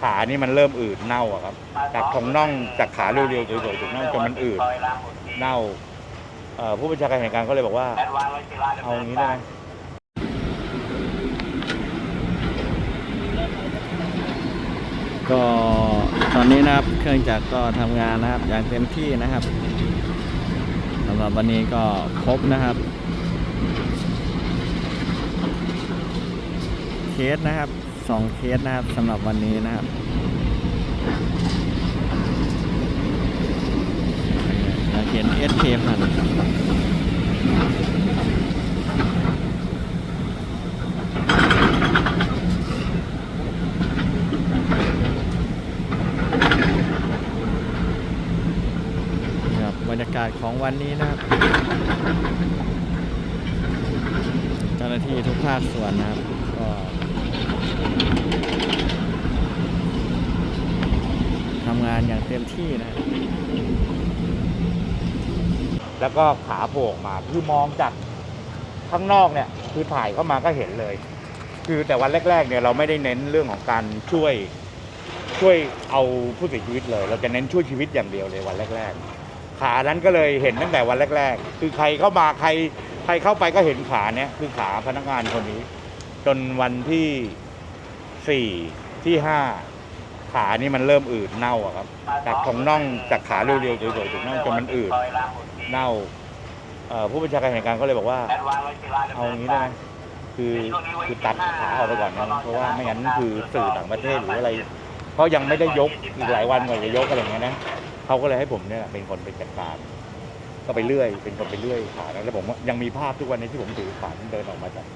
ขานี่มันเริ่มอืดเน่าอะครับ จากของน่องจากขาเรียวๆสวยๆถึงน่องจนมันอืดเน่าเอ่อผู้บัญชาการเหตุการณ์ก็เลยบอกว่า เอาอย่างนี้ได้ไหมก็ตอนนี้นะครับ เครื่องจักรก็ทำงานนะครับ อย่างเต็มที่นะครับสำหรับวันนี้ก็ครบนะครับ เคสนะครับ สองเคสนะครับสำหรับวันนี้นะครับเราเขียน SK พันครับบรรยากาศของวันนี้นะครับเจ้าหน้าที่ทุกภาคส่วนนะครับก็ ทำงานอย่างเต็มที่นะ แล้วก็ขาโผล่มาคือมองจากข้างนอกเนี่ยคือถ่ายเข้ามาก็เห็นเลย คือแต่วันแรกๆเนี่ยเราไม่ได้เน้นเรื่องของการช่วยช่วยเอาผู้เสียชีวิตเลย เราจะเน้นช่วยชีวิตอย่างเดียวเลยวันแรกๆ ขานั้นก็เลยเห็นตั้งแต่วันแรก ๆ คือใครเข้ามาใครใครเข้าไปก็เห็นขาเนี่ยคือขาพนักงานคนนี้ จนวันที่ สี่ที่ห้าขานี่มันเริ่มอืดเน่าอะครับ จากของน่องจากขาเรียวๆสวยๆถึงน่องจนมันอืดเน่าผู้บัญชาการเหตุการณ์ก็เลยบอกว่า เอาอย่างนี้ได้ไหมคือคือตัดขาออกไปก่อนนะเพราะว่าไม่งั้นคือสื่อต่างประเทศหรืออะไรเขายังไม่ได้ยกอีกหลายวันกว่าจะยกอะไรอย่างเงี้ยนะเขาก็เลยให้ผมเนี่ยเป็นคนไปจัดการ ก็ไปเรื่อย เป็นคนไปเรื่อยขาแล้วผมว่ายังมีภาพทุกวันนี้ที่ผมถือขาเดินออกมาจาก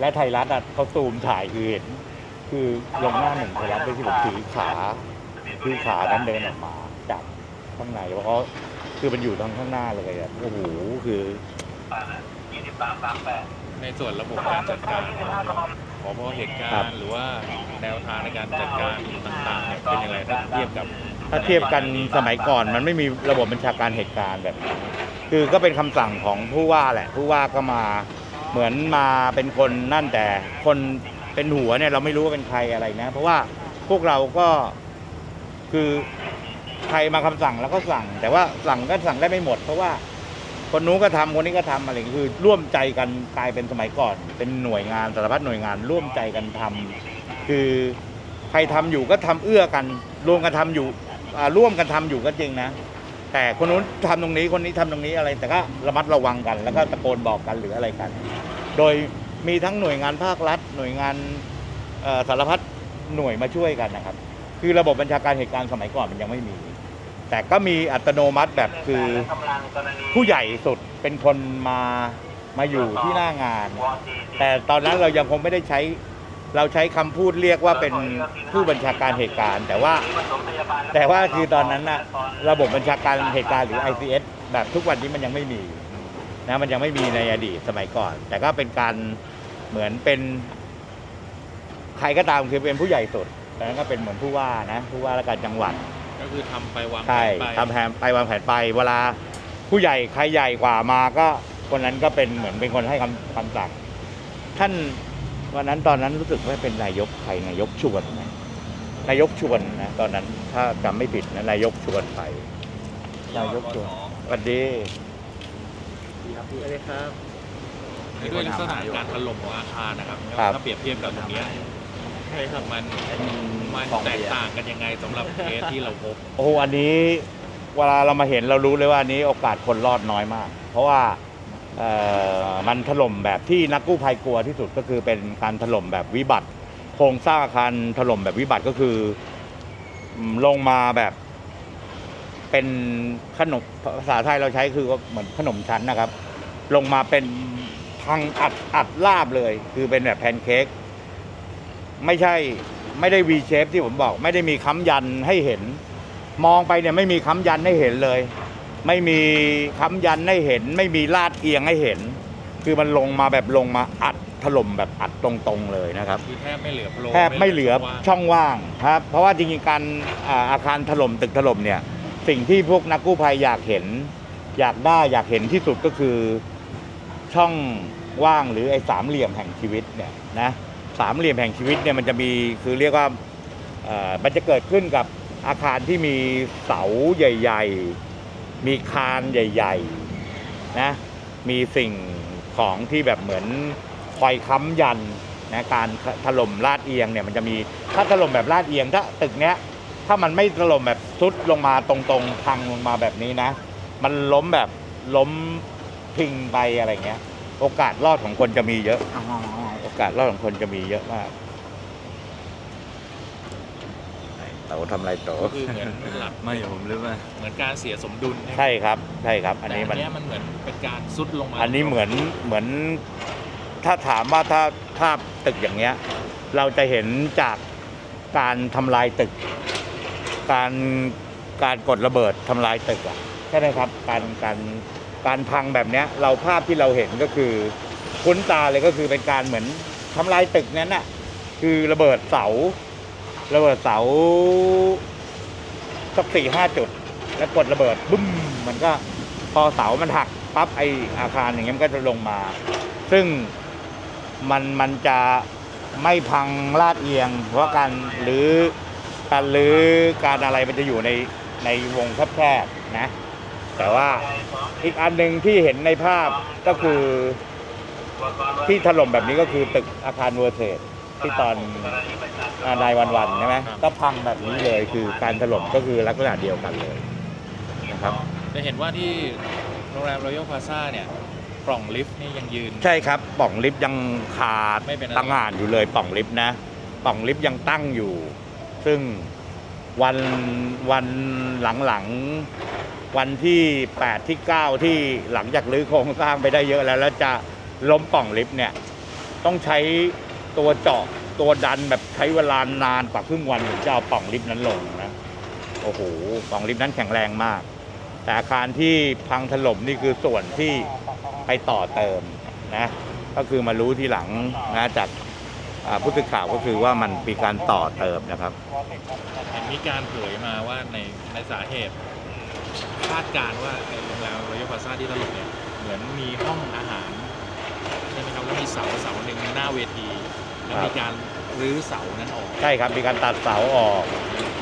และไทยรัฐอะเขาซูมถ่ายคือเห็น คือลงหน้าหนึ่งไทยรัฐด้วยที่ผมถือขาคือขานั้นเดินออกมาจากข้างในเพราะเขาคือมันอยู่ทางข้างหน้าเลยอะโอ้โหคือในส่วนระบบการจัดการขอพอเหตุการณ์หรือว่าแนวทางในการจัดการต่างๆเนี่ยเป็นยังไงถ้าเทียบกับ ถ้าเทียบกันสมัยก่อนมันไม่มีระบบบัญชาการเหตุการณ์แบบ คือก็เป็นคำสั่งของผู้ว่าแหละ ผู้ว่าก็มาเหมือนมาเป็นคนนั่นแต่คน เป็นหัวเนี่ยเราไม่รู้ว่าเป็นใครอะไรนะ เพราะว่าพวกเราก็คือใครมาคำสั่งแล้วก็สั่ง แต่ว่าสั่งก็สั่งได้ไม่หมด เพราะว่าคนนู้นก็ทำคนนี้ก็ทำอะไรคือ ร่วมใจกันกลายเป็นสมัยก่อน เป็นหน่วยงานสารพัดหน่วยงาน ร่วมใจกันทำคือใครทำอยู่ก็ทำเอื้อกันรวมกันทำอยู่ร่วมกันทำอยู่ก็จริงนะแต่คนนู้นทำตรงนี้คนนี้ทำตรงนี้อะไร แต่ก็ระมัดระวังกัน แล้วก็ตะโกนบอกกันหรืออะไรกัน โดย มีทั้งหน่วยงานภาครัฐ หน่วยงานสารพัดหน่วยมาช่วยกันนะครับ คือระบบบัญชาการเหตุการณ์สมัยก่อนมันยังไม่มี แต่ก็มีอัตโนมัติแบบคือผู้ใหญ่สุดเป็นคนมามาอยู่ที่หน้างาน แต่ตอนนั้นเรายังคงไม่ได้ใช้เราใช้คำพูดเรียกว่าเป็นผู้บัญชาการเหตุการณ์ แต่ว่าแต่ว่าคือตอนนั้นนะระบบบัญชาการเหตุการณ์หรือ ICS แบบทุกวันนี้มันยังไม่มีนะมันยังไม่มีในอดีตสมัยก่อน แต่ก็เป็นการ เหมือนเป็น ใครก็ตามคือเป็นผู้ใหญ่สุดตอนนั้นก็เป็นเหมือนผู้ว่านะผู้ว่าราชการจังหวัดก็คือทำไปวางแผใช่นไปทำแผนไปวางแผนไปเวลาผู้ใหญ่ใครใหญ่กว่ามาก็คนนั้นก็เป็นเหมือนเป็นคนให้คำคำสั่ง ท่านวันนั้นตอนนั้นรู้สึกว่าเป็นนายกใครนายกชวนนะนายกชวนนะตอนนั้นถ้าจำไม่ผิดนะนายกชวนไปนายกชวนสวัสดีสวัสดีครับ ด้วยลักษณะการถล่มของอาคารนะครับครับ ถ้าเปรียบเทียบกับตรงเนี้ยใช่ครับมันมันแตกต่างกันยังไงสำหรับเคสที่เราพบ โอ้โหอันนี้เวลาเรามาเห็นเรารู้เลยว่าอันนี้โอกาสคนรอดน้อยมาก เพราะว่าเอ่อมันถล่มแบบที่นักกู้ภัยกลัวที่สุดก็คือเป็นการถล่มแบบวิบัติ โครงสร้างอาคารถล่มแบบวิบัติก็คืออืมลงมาแบบเป็นขนมภาษาไทยเราใช้คือเหมือนขนมชั้นนะครับ ลงมาเป็น พังอัดอัดลาบเลย คือเป็นแบบแพนเค้กไม่ใช่ไม่ได้ V shape ที่ผมบอก ไม่ได้มีค้ำยันให้เห็น มองไปเนี่ยไม่มีค้ำยันให้เห็นเลย ไม่มีค้ำยันให้เห็น ไม่มีลาดเอียงให้เห็น คือมันลงมาแบบลงมาอัดถล่มแบบอัดตรงๆเลยนะครับคือแทบไม่เหลือโพรงแทบไม่เหลือว่างช่องว่างครับ เพราะว่าจริงๆการอ่าอาคารถล่มตึกถล่มเนี่ย สิ่งที่พวกนักกู้ภัยอยากเห็น อยากได้อยากเห็นที่สุดก็คือ ช่องว่างหรือไอ้สามเหลี่ยมแห่งชีวิตเนี่ยนะสามเหลี่ยมแห่งชีวิตเนี่ยมันจะมีคือเรียกว่ามันจะเกิดขึ้นกับอาคารที่มีเสาใหญ่ ๆ มีคานใหญ่ ๆนะมีสิ่งของที่แบบเหมือนคอยค้ำยันนะการถล่มลาดเอียงเนี่ยมันจะมีถ้าถล่มแบบลาดเอียงถ้าตึกเนี้ยถ้ามันไม่ถล่มแบบซุดลงมาตรงๆพังลงมาแบบนี้นะ มันล้มแบบล้ม พิงไปอะไรเงี้ย โอกาสรอดของคนจะมีเยอะโอกาสรอดของคนจะมีเยอะมากเต๋อทำอะไรเต๋อคือเหมือนหลักไม่ผมรู้ว่าเหมือนการเสียสมดุลใช่ครับ ใช่ครับ อันแต่นี้อัมันนเนี้ยมันเหมือนเป็นการซุดลงมา อันนี้เหมือนเหมือน ถ้าถามว่าถ้าภาพตึกอย่างเงี้ย เราจะเห็นจากการทำลายตึก การการกดระเบิดทำลายตึกอะใช่ไหมครับ การการ การพังแบบเนี้ยเราภาพที่เราเห็นก็คือคุ้นตาเลยก็คือเป็นการเหมือนทำลายตึกนั้นน่ะคือระเบิดเสา ระเบิดเสาสักสี่ห้าจุด แล้วกดระเบิดบึ้มมันก็พอเสามันหักปั๊บไออาคารอย่างเงี้ยมันก็จะลงมา ซึ่งมันมันจะไม่พังลาดเอียง เพราะการหรือการหรือการอะไรมันจะอยู่ในในวงแคบๆนะ แต่ว่าอีกอันหนึ่งที่เห็นในภาพก็คือที่ถล่มแบบนี้ก็คือตึกอาคารเวอร์เทสที่ตอนอานายวันวันๆใช่ไหมก็พังแบบนี้เลยคือการถล่มก็คือลักษณะเดียวกันเลยนะครับจะเห็นว่าที่โรงแรมรอยัลพาซ่าเนี่ยปล่องลิฟต์นี่ยังยืน ใช่ครับปล่องลิฟต์ยังขาดไม่เป็นอะไรตั้งงานอยู่เลยปล่องลิฟต์นะปล่องลิฟต์ยังตั้งอยู่ ซึ่งวันวันหลังๆ วันที่ 8 ที่ 9 ที่หลังจากรื้อโครงสร้างไปได้เยอะแล้ว แล้วจะล้มป่องลิฟต์เนี่ย ต้องใช้ตัวเจาะตัวดันแบบใช้เวลานานกว่าครึ่งวันถึงจะเอาป่องลิฟต์นั้นลงนะ โอ้โหป่องลิฟต์นั้นแข็งแรงมาก แต่อาคารที่พังถล่มนี่คือส่วนที่ไปต่อเติมนะ ก็คือมารู้ทีหลังนะจากผู้สื่อข่าวก็คือว่ามันมีการต่อเติมนะครับ เห็นมีการเผยมาว่าในในสาเหตุ คาดการณ์ว่าโรงแรมรอยัลพาซ่าที่ถล่มเนี่ยเหมือนมีห้องอาหารใช่ไหมครับแล้วมีเสาเสาหนึ่งหน้าเวทีแล้วมีการรื้อเสานั้นออกใช่ครับมีการตัดเสาออก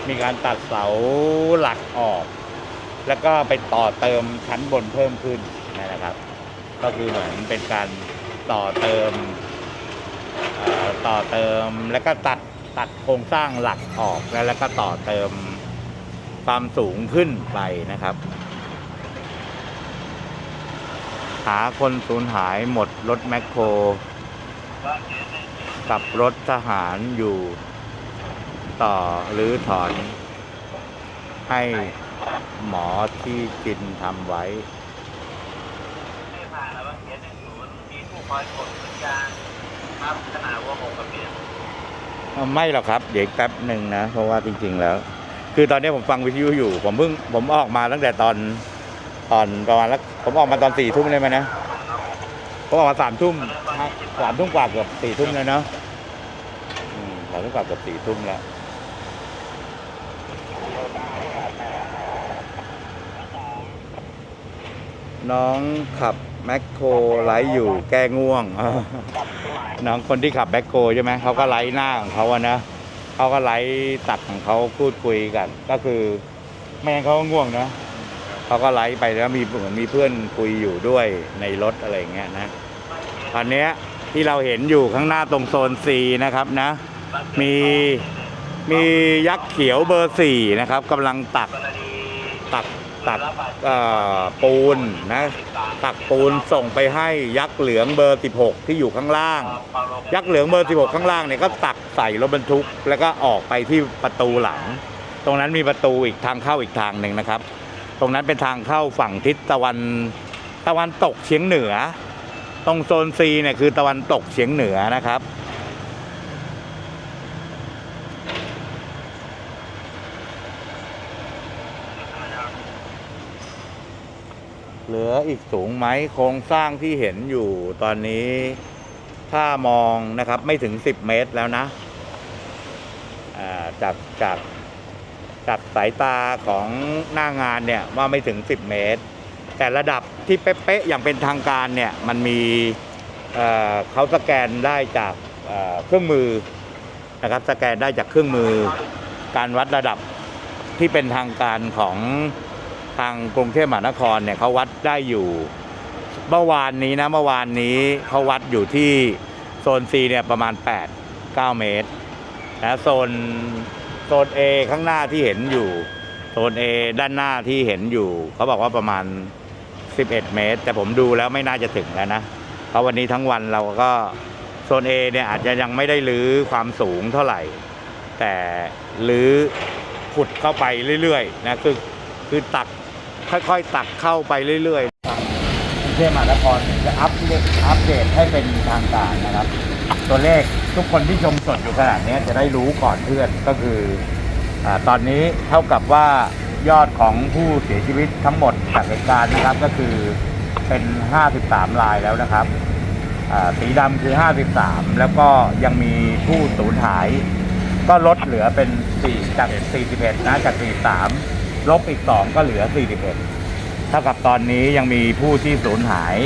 มีการตัดเสาหลักออก แล้วก็ไปต่อเติมชั้นบนเพิ่มขึ้นนะครับ ก็คือเหมือนเป็นการต่อเติมต่อเติมแล้วก็ตัดตัดโครงสร้างหลักออกแล้วแล้วก็ต่อเติม ความสูงขึ้นไปนะครับ หาคนสูญหายหมดรถแมคโคร กับรถทหารอยู่ ต่อหรือถอน ให้หมอที่จินทำไว้ไม่ผ่านแล้วว่าเขียนหนึ่งศูนย์มีผู้คอยกดสัญญาณครับขนาดว่าหกกับเบียไม่หรอกครับ เดี๋ยวอีกแป๊บหนึ่งนะ เพราะว่าจริง ๆ แล้ว คือตอนนี้ผมฟังวิทยุอยู่ ผมเพิ่งผมออกมาตั้งแต่ตอนตอนประมาณแล้วผมออกมาตอนสี่ทุ่มเลยไหมนะผมออกมาสามทุ่มสามทุ่มกว่าเกือบสี่ทุ่มเลยเนาะสามทุ่มกว่าเกือบสี่ทุ่มแล้วน้องขับแมคโครไลฟ์อยู่แก้ง่วง น้องคนที่ขับแบ็คโครใช่ไหมเขาก็ไลฟ์หน้าของเขาอะนะ เขาก็ไลฟ์ตัดของเขาพูดคุยกัน ก็คือไม่งั้นเขาก็ง่วงนะเขาก็ไลฟ์ไปแล้วมีเหมือนมีเพื่อนคุยอยู่ด้วยในรถอะไรอย่างเงี้ยนะตอนเนี้ยที่เราเห็นอยู่ข้างหน้าตรงโซน C นะครับนะ มีมียักษ์เขียวเบอร์สี่นะครับกำลังตักตัก ตักเอ่อปูนนะตักปูนส่งไปให้ยักษ์เหลืองเบอร์ 16 ที่อยู่ข้างล่าง ยักษ์เหลืองเบอร์ 16 ข้างล่างเนี่ยก็ตักใส่รถบรรทุก แล้วก็ออกไปที่ประตูหลัง ตรงนั้นมีประตูอีกทางเข้าอีกทางหนึ่งนะครับ ตรงนั้นเป็นทางเข้าฝั่งทิศตะวันตะวันตกเฉียงเหนือ ตรงโซนซีเนี่ยคือตะวันตกเฉียงเหนือนะครับ เหลืออีกสูงไหมโครงสร้างที่เห็นอยู่ตอนนี้ ถ้ามองนะครับไม่ถึง 10 เมตรแล้วนะจากจากจากสายตาของหน้างานเนี่ยว่าไม่ถึง 10 เมตร แต่ระดับที่เป๊ะๆอย่างเป็นทางการเนี่ยมันมีเเขาสแกนได้จากเเครื่องมือนะครับสแกนได้จากเครื่องมือ การวัดระดับที่เป็นทางการของ ทางกรุงเทพมหานครเนี่ยเขาวัดได้อยู่ เมื่อวานนี้นะเมื่อวานนี้เขาวัดอยู่ที่โซน C เนี่ยประมาณ 8 9 เมตรนะโซนโซน A ข้างหน้าที่เห็นอยู่โซน A ด้านหน้าที่เห็นอยู่เขาบอกว่าประมาณ 11 เมตร แต่ผมดูแล้วไม่น่าจะถึงแล้วนะเพราะวันนี้ทั้งวันเราก็โซน A เนี่ยอาจจะยังไม่ได้รื้อความสูงเท่าไหร่ แต่รื้อขุดเข้าไปเรื่อยๆนะคือคือตัก ค่อยๆ ตักเข้าไปเรื่อยๆกรุงเทพมหานครจะอัปเดตอัปเดตให้เป็นทางการนะครับ ตัวเลขทุกคนที่ชมสดอยู่ขนาดนี้จะได้รู้ก่อนเพื่อนก็คืออตอนนี้เท่ากับว่ายอดของผู้เสียชีวิตทั้งหมดจากเหตุการณ์นะครับก็คือเป็น 53รายแล้วนะครับสีดำคือ 53 แล้วก็ยังมีผู้สูญหาย ก็ลดเหลือเป็น 4 จาก 41 นะ จาก 43 ลบอีก 2 ก็เหลือ 41 เท่ากับตอนนี้ยังมีผู้ที่สูญหาย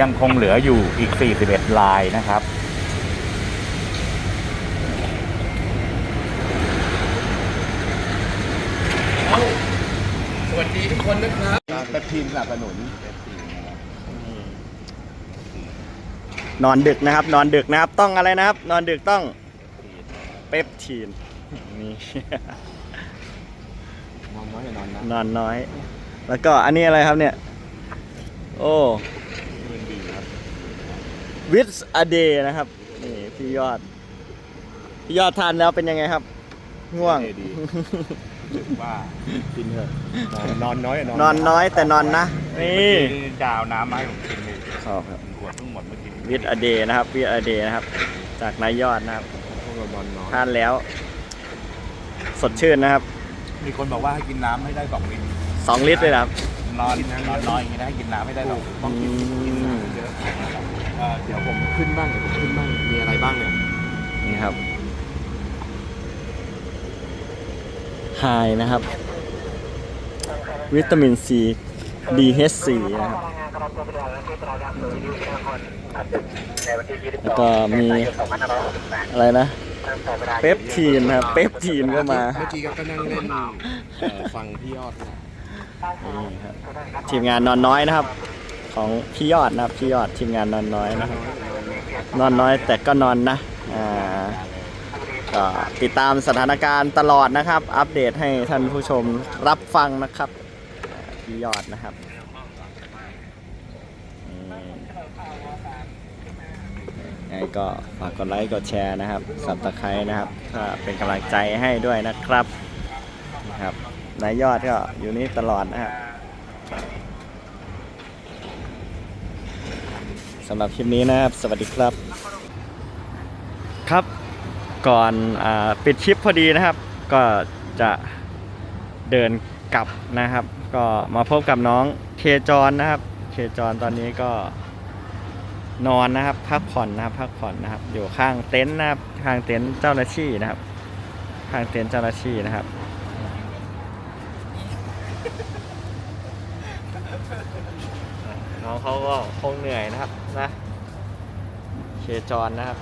ยังคงเหลืออยู่อีก 41 รายนะครับ สวัสดีทุกคนนะครับเป็นทีมสนับสนุน นอนดึกนะครับ นอนดึกนะครับ ต้องอะไรนะครับ นอนดึกต้องเปปทีนนี่ นอนน้อยอย่านอนนะนอนน้อย แล้วก็อันนี้อะไรครับเนี่ย โอ้วิทส์อเดนะครับ นี่พี่ยอด พี่ยอดทานแล้วเป็นยังไงครับ ง่วง ดีว่ากินเถอะนอนน้อยอย่านอนนอนน้อยแต่นอนนะนี่จะเอาน้ำมาให้ผมกินเลยชอบครับ ขวดเพิ่งหมดเมื่อกี้วิทย์อเดนะครับวิทย์อเดนะครับ จากนายยอดนะครับพวกเรานอนน้อย ทานแล้ว สดชื่นนะครับ มีคนบอกว่าให้กินน้ำให้ได้สองลิตรสองลิตรเลยนะครับ นอนนอนน้อยอย่างนี้นะให้กินน้ำให้ได้สองต้องกินกินน้ำเยอะเอ่อเดี๋ยวผมขึ้นบ้างเดี๋ยวผมขึ้นบ้างมีอะไรบ้างเนี่ยนี่ครับไฮนะครับ วิตามินซี DH4 นะครับแล้วก็มีอะไรนะ เปปทีนนะครับเปปทีนก็มา เมื่อกี้ก็นั่งเล่นเอ่อฟังพี่ยอดนี่ครับทีมงานนอนน้อยนะครับ ของพี่ยอดนะครับพี่ยอดทีมงานนอนน้อยนะครับ นอนน้อยแต่ก็นอนนะอ่าก็ติดตามสถานการณ์ตลอดนะครับ อัปเดตให้ท่านผู้ชมรับฟังนะครับพี่ยอดนะครับอืม ยังไงก็ฝากกดไลค์กดแชร์นะครับสับตะไคร้นะครับถ้าเป็นกำลังใจให้ด้วยนะครับนะครับนายยอดก็อยู่นี่ตลอดนะครับสำหรับคลิปนี้นะครับ สวัสดีครับ ครับก่อนอปิดคลิปพอดีนะครับ ก็จะเดินกลับนะครับ ก็มาพบกับน้องเคจรนนะครับ เคจรตอนนี้ก็ นอนนะครับ พักผ่อนนะครับ พักผ่อนนะครับ อยู่ข้างเต็นท์นะครับข้างเต็นท์เจ้าหน้าที่นะครับ ข้างเต็นท์เจ้าหน้าที่นะครับ น้องเขาก็คงเหนื่อยนะครับนะเคจรนะครับ